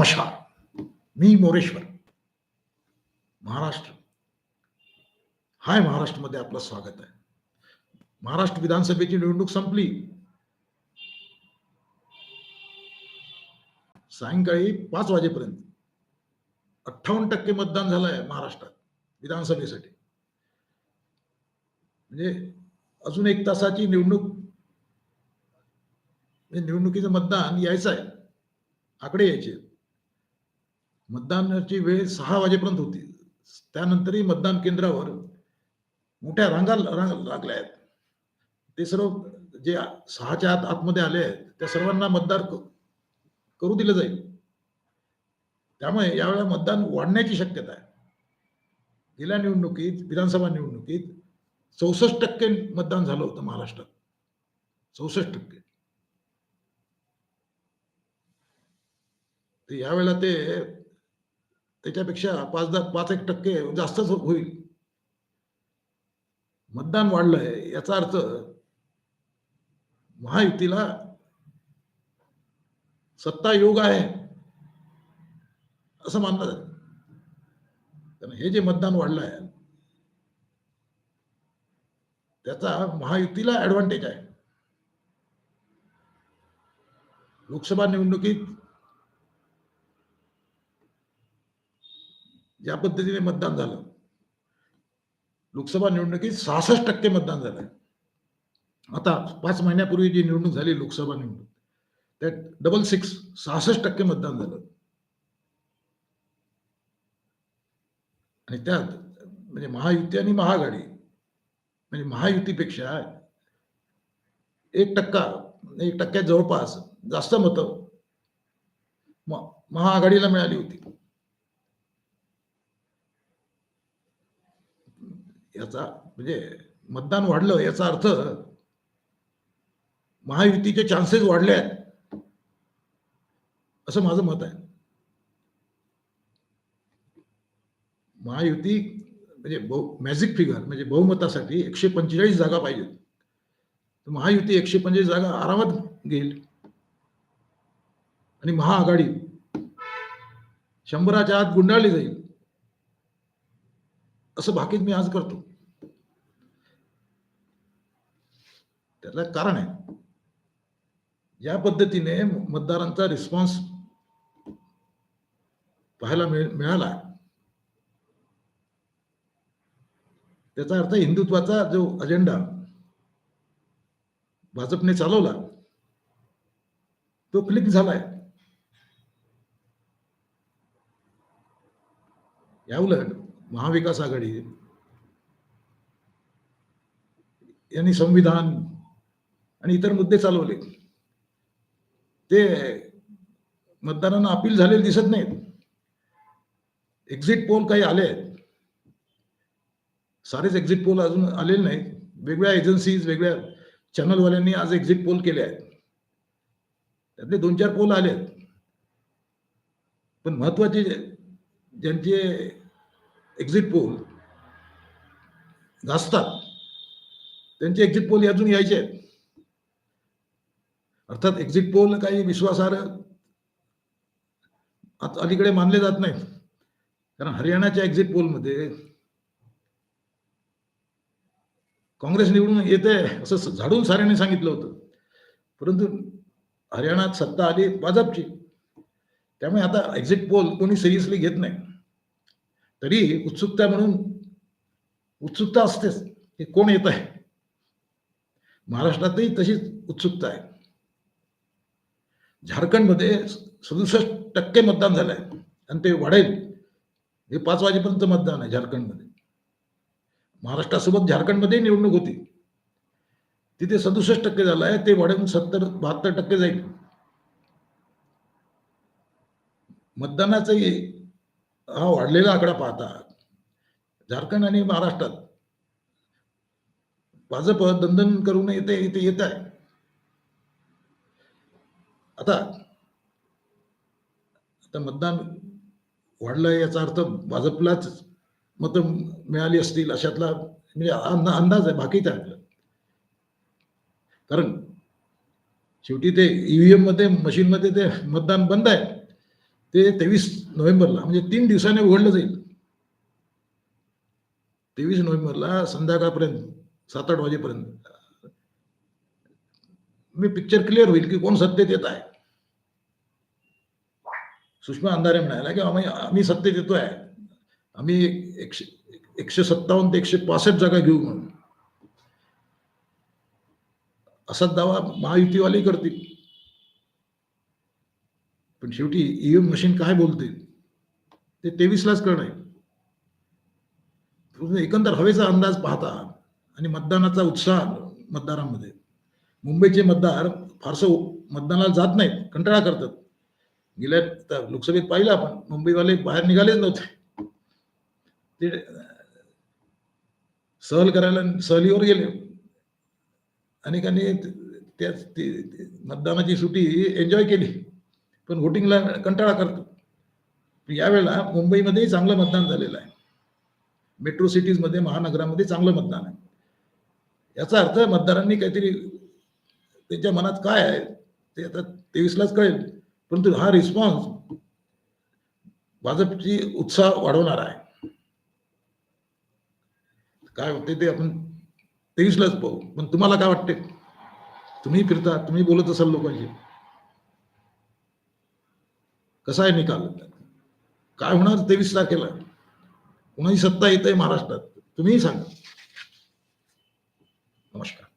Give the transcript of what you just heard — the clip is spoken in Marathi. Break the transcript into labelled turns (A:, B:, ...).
A: नमस्कार. मी मोरेश्वर. महाराष्ट्र. हाय महाराष्ट्रमध्ये आपलं स्वागत आहे. महाराष्ट्र विधानसभेची निवडणूक संपली. सायंकाळी पाच वाजेपर्यंत अठ्ठावन्न टक्के मतदान झालंय महाराष्ट्रात विधानसभेसाठी. म्हणजे अजून एक तासाची निवडणूक म्हणजे निवडणुकीचं मतदान यायचं आहे आकडे यायचे. मतदानाची वेळ सहा वाजेपर्यंत होती. त्यानंतरही मतदान केंद्रावर मोठ्या रांगा रांग लागल्या आहेत. ते सर्व जे सहाच्या आत आतमध्ये आले आहेत त्या सर्वांना मतदार करू दिलं जाईल. त्यामुळे यावेळेला मतदान वाढण्याची शक्यता आहे. गेल्या निवडणुकीत विधानसभा निवडणुकीत चौसष्ट टक्के मतदान झालं होतं महाराष्ट्रात. चौसष्ट टक्के. तर यावेळेला ते त्याच्यापेक्षा पाच दहा पाच एक टक्के जास्तच होईल. मतदान वाढलंय याचा अर्थ महायुतीला सत्ता योग आहे असं मानलं जातं. कारण हे जे मतदान वाढलं आहे त्याचा महायुतीला ऍडव्हान्टेज आहे. लोकसभा निवडणुकीत ज्या पद्धतीने मतदान झालं. लोकसभा निवडणुकीत सहासष्ट टक्के मतदान झालं. आता पाच महिन्यापूर्वी जी निवडणूक झाली लोकसभा निवडणूक त्यात डबल सिक्स सहासष्ट टक्के मतदान झालं. आणि त्यात म्हणजे महायुती आणि महाआघाडी म्हणजे महायुतीपेक्षा एक टक्का एक टक्क्या जवळपास जास्त मतं महाआघाडीला मिळाली होती. याचा म्हणजे मतदान वाढलं याचा अर्थ महायुतीचे चान्सेस वाढले आहेत. असं माझं मत आहे. महायुती म्हणजे बहु मॅजिक फिगर म्हणजे बहुमतासाठी एकशे पंचेचाळीस जागा पाहिजेत. महायुती एकशे पंचेचाळीस जागा आरामात घेईल. आणि महाआघाडी शंभराच्या आत गुंडाळली जाईल. असं भाकीत मी आज करतो. त्याला कारण आहे. या पद्धतीने मतदारांचा रिस्पॉन्स पाहायला मिळ- मिळाला. त्याचा अर्थ हिंदुत्वाचा जो अजेंडा भाजपने चालवला तो क्लिक झालाय. या उलट महाविकास आघाडी यांनी संविधान आणि इतर मुद्दे चालवले. ते मतदारांना अपील झालेले दिसत नाहीत. एक्झिट पोल काही आले आहेत. सारेच एक्झिट पोल अजून आलेले नाहीत. वेगळ्या एजन्सीज वेगळ्या चॅनलवाल्यांनी आज एक्झिट पोल केले आहेत. त्यातले दोन चार पोल आले आहेत. पण महत्त्वाचे ज्यांचे एक्झिट पोल गाजतात त्यांचे एक्झिट पोल अजून यायचे आहेत. अर्थात एक्झिट पोल काही विश्वासार्ह आता अलीकडे मानले जात नाहीत. कारण हरियाणाच्या एक्झिट पोलमध्ये काँग्रेस निवडून येते असं झाडून साऱ्याने सांगितलं होतं. परंतु हरियाणात सत्ता आली भाजपची. त्यामुळे आता एक्झिट पोल कोणी सिरियसली घेत नाही. तरी उत्सुकता म्हणून उत्सुकता असतेच की कोण येत आहे महाराष्ट्रातही तशीच उत्सुकता आहे. झारखंडमध्ये सदुसष्ट टक्के मतदान झालंय. आणि ते वाढेल. हे पाच वाजेपर्यंत मतदान आहे झारखंडमध्ये. महाराष्ट्रासोबत झारखंडमध्ये निवडणूक होती. तिथे सदुसष्ट टक्के झालं आहे. ते वाढून सत्तर बहात्तर टक्के जाईल. मतदानाचाही हा वाढलेला आकडा पाहता झारखंड आणि महाराष्ट्रात भाजप दंदन करून येते इथे येत आहे. आता आता मतदान वाढलं याचा अर्थ भाजपलाच मतं मिळाली असतील अशातला म्हणजे अंदा- अंदाज आहे बाकीचा आहे कारण शेवटी ते ईव्हीएममध्ये मशीनमध्ये ते मतदान बंद आहे. ते तेवीस नोव्हेंबरला म्हणजे तीन दिवसाने उघडलं जाईल. तेवीस नोव्हेंबरला संध्याकाळपर्यंत सात आठ वाजेपर्यंत. मी पिक्चर क्लिअर होईल की कोण सत्तेत येत आहे. सुषमा अंधारे म्हणायला की आम्ही आम्ही सत्तेत देतोय आम्ही एकशे एकशे सत्तावन्न ते एकशे पासष्ट जागा घेऊ म्हणून. असा दावा महायुतीवाले करतील. पण शेवटी ईव्हीएम मशीन काय बोलते? ते तेवीसलाच कळणार आहे. एकंदर हवेचा अंदाज पाहता आणि मतदानाचा उत्साह मतदारांमध्ये. मुंबईचे मतदार फारसं मतदानाला जात नाहीत कंटाळा करतात. गेल्या तर लोकसभेत पाहिलं आपण. मुंबईवाले बाहेर निघालेच नव्हते. ते सहल करायला सहलीवर गेले. अनेकांनी त्या मतदानाची सुटी एन्जॉय केली. पण व्होटिंगला कंटाळा करतो. यावेळेला मुंबईमध्येही चांगलं मतदान झालेलं आहे. मेट्रो सिटीजमध्ये महानगरामध्ये चांगलं मतदान आहे. याचा अर्थ मतदारांनी काहीतरी त्यांच्या मनात काय आहे ते आता तेवीसलाच कळेल. परंतु हा रिस्पॉन्स भाजपची उत्साह वाढवणार आहे. काय होते ते आपण तेवीसलाच पाहू. पण तुम्हाला काय वाटते? तुम्ही फिरता तुम्ही बोलत असाल लोकांशी. कसा आहे निकाल? काय होणार तेवीस तारखेला? कुणाची सत्ता येत आहे महाराष्ट्रात? तुम्हीही सांगा. नमस्कार.